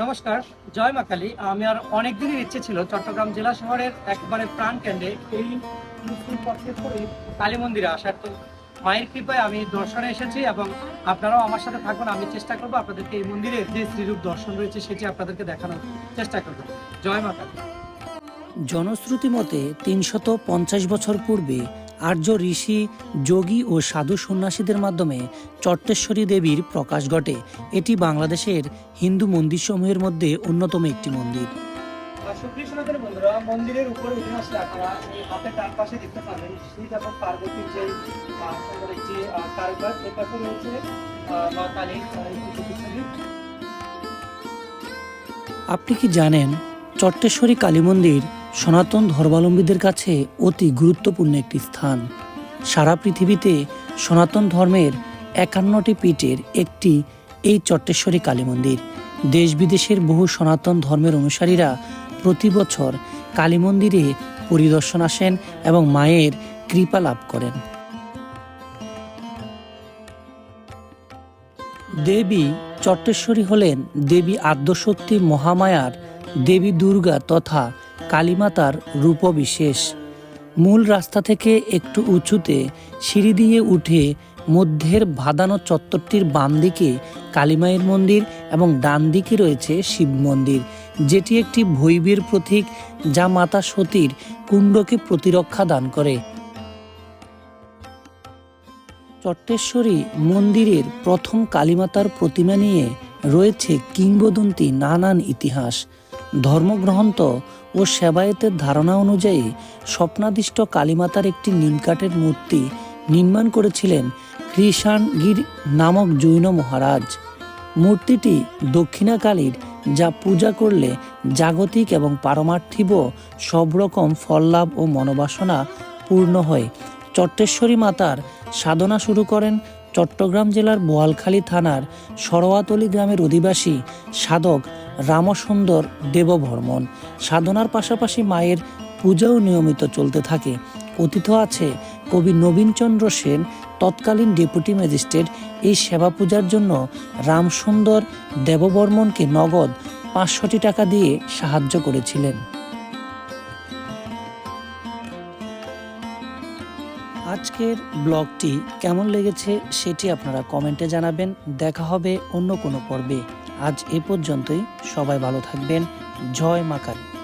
নমস্কার, জয় মা কালী। আমার অনেক দিনের ইচ্ছে ছিল চট্টগ্রাম জেলা শহরের একবারে প্রাণ কেন্দ্রে এই মুসলিম পরে কালী মন্দিরে আসার। তো মায়ের কৃপায় আমি দর্শনে এসেছি এবং আপনারাও আমার সাথে থাকুন। আমি চেষ্টা করব আপনাদেরকে এই মন্দিরের যে শ্রীরূপ দর্শন রয়েছে সেটি আপনাদেরকে দেখানোর চেষ্টা করব। জয় মা কালী। জনশ্রুতি মতে তিনশত পঞ্চাশ বছর পূর্বে আর্য ঋষি যোগী ও সাধু সন্ন্যাসীদের মাধ্যমে চট্টেশ্বরী দেবীর প্রকাশ ঘটে। এটি বাংলাদেশের হিন্দু মন্দিরসমূহের মধ্যে অন্যতম একটি মন্দির। আর সুপ্রিয় সনাতনী বন্ধুরা মন্দিরের উপরে উঠে আসলে এই হাতের ডান পাশে দেখতে পাবেন শিব এবং পার্বতীর যে আহ, সুন্দর একটি আহ, কারুকাজ এর পাশে রয়েছে মা কালীর আহ, একটি ছবি আপনি কি জানেন চট্টেশ্বরী কালী মন্দির সনাতন ধর্মাবলম্বীদের কাছে অতি গুরুত্বপূর্ণ একটি স্থান। সারা পৃথিবীতে সনাতন ধর্মের একান্নটি পীঠের একটি এই চট্টেশ্বরী কালী মন্দির। দেশ বিদেশের বহু সনাতন ধর্মের অনুসারীরা প্রতি বছর কালী মন্দিরে পরিদর্শন আসেন এবং মায়ের কৃপা লাভ করেন। দেবী চট্টেশ্বরী হলেন দেবী আদ্যশক্তি মহামায়ার দেবী দুর্গা তথা কালীমাতার রূপবিশেষ। মূল রাস্তা থেকে একটু উঁচুতে সিঁড়ি দিয়ে উঠে মধ্যের ভাদানো চত্বরটির বাম দিকে কালীমায়ের মন্দির এবং ডান দিকে রয়েছে শিব মন্দির, যেটি একটি ভৈবীর প্রতীক যা মাতা সতীর কুণ্ডকে প্রতিরক্ষা দান করে। চট্টেশ্বরী মন্দিরের প্রথম কালীমাতার প্রতিমা নিয়ে রয়েছে কিংবদন্তি নানান ইতিহাস। ধর্মগ্রন্থ ও সেবায়েতের ধারণা অনুযায়ী স্বপ্নাদিষ্ট কালীমাতার একটি নিমকাঠের মূর্তি নির্মাণ করেছিলেন কৃষাণগির নামক জৈন মহারাজ। মূর্তিটি দক্ষিণাকালীর যা পূজা করলে জাগতিক এবং পারমার্থিব সব রকম ফললাভ ও মনোবাসনা পূর্ণ হয়। চট্টেশ্বরী মাতার সাধনা শুরু করেন চট্টগ্রাম জেলার বোয়ালখালী থানার সরোয়াতলি গ্রামের অধিবাসী সাধক রামসুন্দর দেববর্মন। সাধনার পাশাপাশি মায়ের পূজাও নিয়মিত চলতে থাকে। কথিত আছে, কবি নবীনচন্দ্র সেন তৎকালীন ডেপুটি ম্যাজিস্ট্রেট এই সেবা পূজার জন্য রামসুন্দর দেববর্মনকে নগদ পাঁচশোটি টাকা দিয়ে সাহায্য করেছিলেন। আজকের ব্লগটি কেমন লেগেছে সেটি আপনারা কমেন্টে জানাবেন। দেখা হবে অন্য কোনো পর্বে। আজ এ পর্যন্তই। সবাই ভালো থাকবেন। জয় মা কালী।